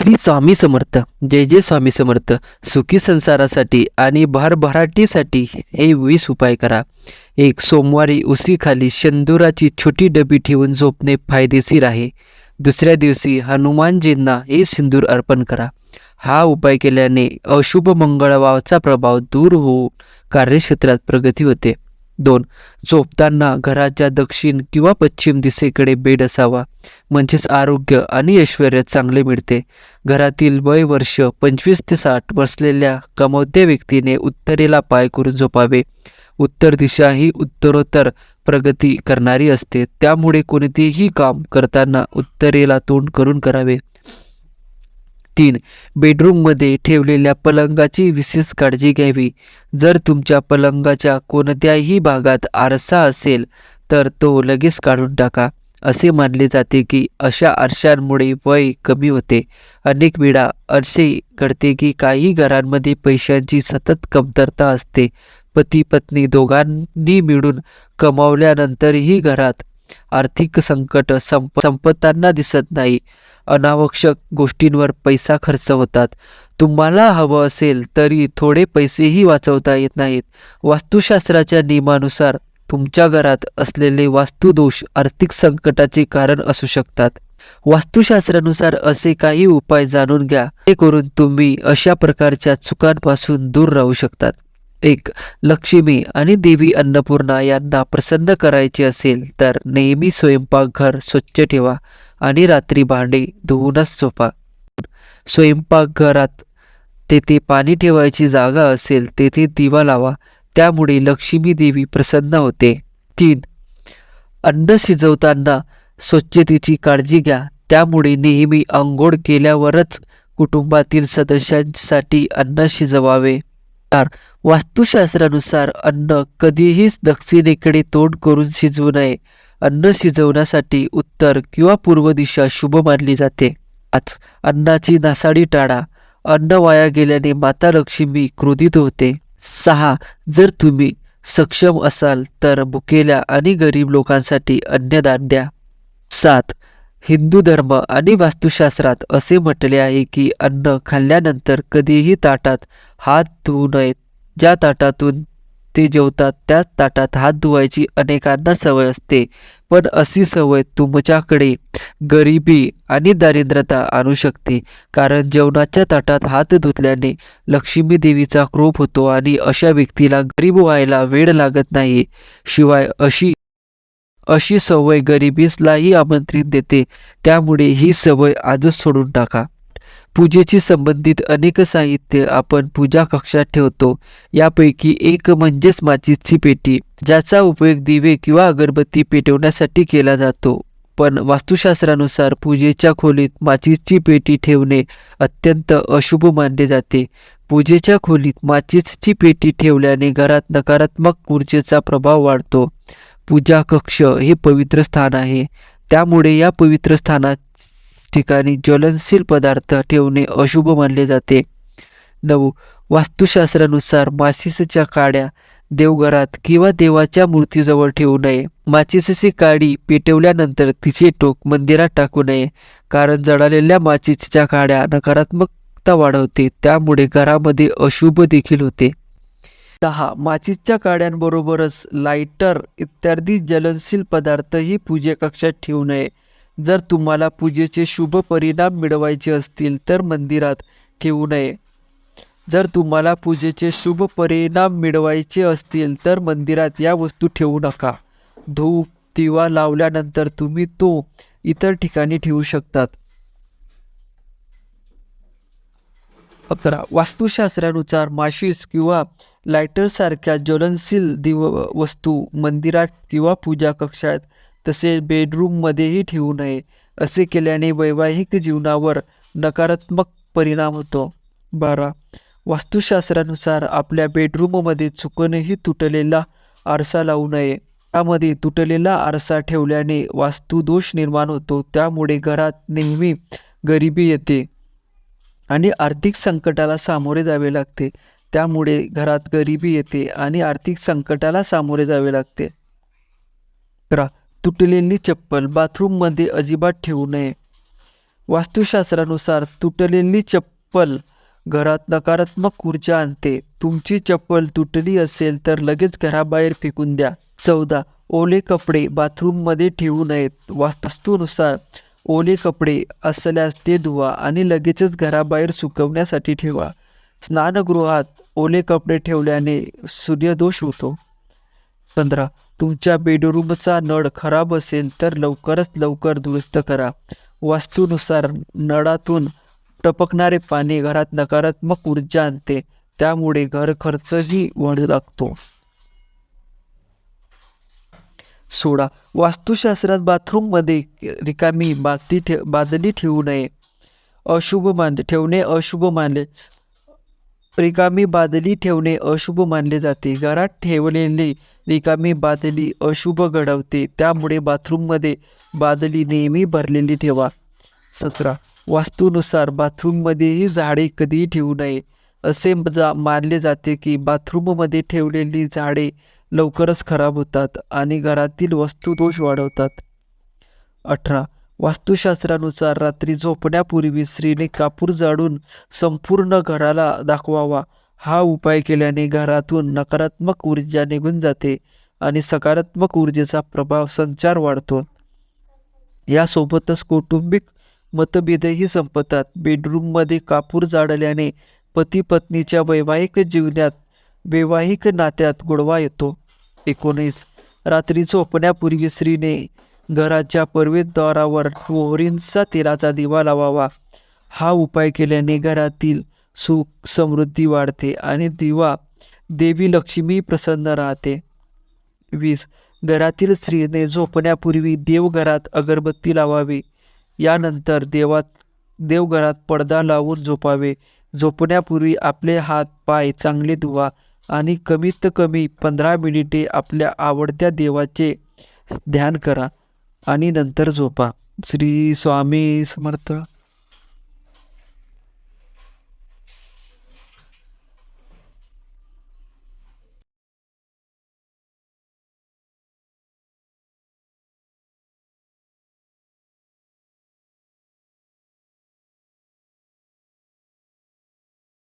श्री स्वामी समर्थ. जय जय स्वामी समर्थ. सुखी संसारासाठी आणि भरभराटीसाठी हे वीस उपाय करा. एक सोमवारी उसीखाली शेंदुराची छोटी डबी ठेवून झोपणे फायदेशीर आहे. दुसऱ्या दिवशी हनुमानजींना हे सिंदूर अर्पण करा. हा उपाय केल्याने अशुभ मंगळवारचा प्रभाव दूर होऊन कार्यक्षेत्रात प्रगती होते. दोन. झोपताना घराच्या दक्षिण किंवा पश्चिम दिशेकडे बेड असावा म्हणजेच आरोग्य आणि ऐश्वर चांगले मिळते. घरातील वय वर्ष पंचवीस ते साठ बसलेल्या कमवत्या व्यक्तीने उत्तरेला पाय करून झोपावे. उत्तर दिशा ही उत्तरोत्तर प्रगती करणारी असते. त्यामुळे कोणतेही काम करताना उत्तरेला तोंड करून करावे. तीन. बेडरूममध्ये ठेवलेल्या पलंगाची विशेष काळजी घ्यावी. जर तुमच्या पलंगाच्या कोणत्याही भागात आरसा असेल तर तो लगेच काढून टाका. असे मानले जाते की अशा आरशांमुळे वय कमी होते. अनेक वेळा असे घडते की काही घरांमध्ये पैशांची सतत कमतरता असते. पती पत्नी दोघांनी मिळून कमावल्यानंतरही घरात आर्थिक संकट संप संपताना दिसत नाही. अनावश्यक गोष्टींवर पैसा खर्च होतात. तुम्हाला हवं असेल तरी थोडे पैसेही वाचवता येत नाहीत. वास्तुशास्त्राच्या नियमानुसार तुमच्या घरात असलेले वास्तुदोष आर्थिक संकटाचे कारण असू शकतात. वास्तुशास्त्रानुसार असे काही उपाय जाणून घ्या ते करून तुम्ही अशा प्रकारच्या चुकांपासून दूर राहू शकतात. एक लक्ष्मी आणि देवी अन्नपूर्णा यांना प्रसन्न करायचे असेल तर नेहमी स्वयंपाकघर स्वच्छ ठेवा आणि रात्री भांडे धुवूनच झोपा. स्वयंपाकघरात तेथे पाणी ठेवायची जागा असेल तेथे दिवा लावा त्यामुळे लक्ष्मी देवी प्रसन्न होते. तीन अन्न शिजवताना स्वच्छतेची काळजी घ्या त्यामुळे नेहमी आंघोळ केल्यावरच कुटुंबातील सदस्यांसाठी अन्न शिजवावे. वास्तुशास्त्रानुसार अन्न कधीही दक्षिणेकडे तोंड करून शिजवू नये. अन्न शिजवण्यासाठी उत्तर किंवा पूर्व दिशा शुभ मानली जाते. आज अन्नाची नासाडी टाळा. अन्न वाया गेल्याने माता लक्ष्मी क्रोधित होते. सहा जर तुम्ही सक्षम असाल तर भुकेल्या आणि गरीब लोकांसाठी अन्नदान द्या. सात हिंदू धर्म आणि वास्तुशास्त्रात असे म्हटले आहे की अन्न खाल्ल्यानंतर कधीही ताटात हात धुवू नयेत ज्या ताटातून ते जेवतात त्याच ताटात हात धुवायची अनेकांना सवय असते. पण अशी सवय तुमच्याकडे गरिबी आणि दारिद्रता आणू शकते. कारण जेवणाच्या ताटात हात धुतल्याने लक्ष्मी देवीचा क्रोप होतो आणि अशा व्यक्तीला गरीब व्हायला वेळ लागत नाही. शिवाय अशी अशी सवय गरिबीसलाही आमंत्रित देते. त्यामुळे ही सवय आजच सोडून टाका. पूजेशी संबंधित अनेक साहित्य आपण पूजा कक्षात ठेवतो. यापैकी एक म्हणजेच माचीसची पेटी ज्याचा उपयोग दिवे किंवा अगरबत्ती पेटवण्यासाठी केला जातो. पण वास्तुशास्त्रानुसार पूजेच्या खोलीत माचीसची पेटी ठेवणे अत्यंत अशुभ मानले जाते. पूजेच्या खोलीत माचीसची पेटी ठेवल्याने घरात नकारात्मक ऊर्जेचा प्रभाव वाढतो. पूजा कक्ष हे पवित्र स्थान आहे. त्यामुळे या पवित्र स्थाना ठिकाणी ज्वलनशील पदार्थ ठेवणे अशुभ मानले जाते. नऊ वास्तुशास्त्रानुसार माचिसच्या काड्या देवघरात किंवा देवाच्या मूर्तीजवळ ठेवू नये. माचिसची काडी पेटवल्यानंतर तिचे टोक मंदिरात टाकू नये कारण जळालेल्या माचिसच्या काड्या नकारात्मकता वाढवते. त्यामुळे घरामध्ये अशुभ देखील होते. दहा. माचीसच्या काड्यांबरोबरच लायटर इत्यादी ज्वलनशील पदार्थही पूजे कक्षात ठेवू नये. जर तुम्हाला पूजेचे शुभ परिणाम मिळवायचे असतील तर मंदिरात ठेवू नये. जर तुम्हाला पूजेचे शुभ परिणाम मिळवायचे असतील तर मंदिरात या वस्तू ठेवू नका. धूप दिवा लावल्यानंतर तुम्ही तो इतर ठिकाणी ठेवू शकतात. अकरा वास्तुशास्त्रानुसार माशीस किंवा लायटरसारख्या ज्वलनशील दिव वस्तू मंदिरात किंवा पूजा कक्षात तसेच बेडरूममध्येही ठेवू नये असे केल्याने वैवाहिक जीवनावर नकारात्मक परिणाम होतो. बारा. वास्तुशास्त्रानुसार आपल्या बेडरूममध्ये चुकूनही तुटलेला आरसा लावू नये. त्यामध्ये तुटलेला आरसा ठेवल्याने वास्तुदोष निर्माण होतो त्यामुळे घरात नेहमी गरिबी येते. आणि आर्थिक संकटाला सामोरे जावे लागते. त्यामुळे घरात गरिबी येते आणि आर्थिक संकटाला सामोरे जावे लागते. अकरा तुटलेली चप्पल बाथरूममध्ये अजिबात ठेवू नये. वास्तुशास्त्रानुसार तुटलेली चप्पल घरात नकारात्मक ऊर्जा आणते. तुमची चप्पल तुटली असेल तर लगेच घराबाहेर फेकून द्या. चौदा ओले कपडे बाथरूममध्ये ठेवू नयेत. वास्तूनुसार ओले कपडे असल्यास ते धुवा आणि लगेचच घराबाहेर सुकवण्यासाठी ठेवा. स्नानगृहात ओले कपडे ठेवल्याने सूर्यदोष होतो. पंधरा. तुमच्या बेडरूमचा नळ खराब असेल तर लवकरच लवकर दुरुस्त करा. वास्तूनुसार नळातून टपकणारे पाणी घरात नकारात्मक ऊर्जा आणते. त्यामुळे घर खर्चही वाढू लागतो. सोळा वास्तुशास्त्रात बाथरूममध्ये रिकामी बादली ठे बादली ठेवू नये. अशुभ मानले ठेवणे अशुभ मानले. रिकामी बादली ठेवणे अशुभ मानले जाते. घरात ठेवलेली रिकामी बादली अशुभ घडवते. त्यामुळे बाथरूममध्ये बादली नेहमी भरलेली ठेवा. सतरा. वास्तूनुसार बाथरूममध्येही झाडे कधीही ठेवू नये. असे जा मानले जाते की बाथरूममध्ये ठेवलेली झाडे लवकरच खराब होतात आणि घरातील वस्तू दोष वाढवतात. अठरा. वास्तुशास्त्रानुसार रात्री झोपण्यापूर्वी स्त्रीने कापूर जाळून संपूर्ण घराला दाखवावा. हा उपाय केल्याने घरातून नकारात्मक ऊर्जा निघून जाते आणि सकारात्मक ऊर्जेचा प्रभाव संचार वाढतो. यासोबतच कौटुंबिक मतभेदही संपतात. बेडरूममध्ये कापूर जाळल्याने पती पत्नीच्या वैवाहिक जीवनात वैवाहिक नात्यात गोडवा येतो. एकोणीस. रात्री झोपण्यापूर्वी स्त्रीने घराच्या प्रवेशद्वारावर मोहरींचा तेलाचा दिवा लावावा. हा उपाय केल्याने घरातील सुख समृद्धी वाढते आणि दिवा देवी लक्ष्मी प्रसन्न राहते. वीस. घरातील स्त्रीने झोपण्यापूर्वी देवघरात अगरबत्ती लावावी. यानंतर देवात देवघरात पडदा लावून झोपावे. झोपण्यापूर्वी आपले हात पाय चांगले धुवा. आणि कमीत कमी पंधरा मिनिटे आपल्या आवडत्या देवाचे ध्यान करा आणि नंतर झोपा. श्री स्वामी समर्थ.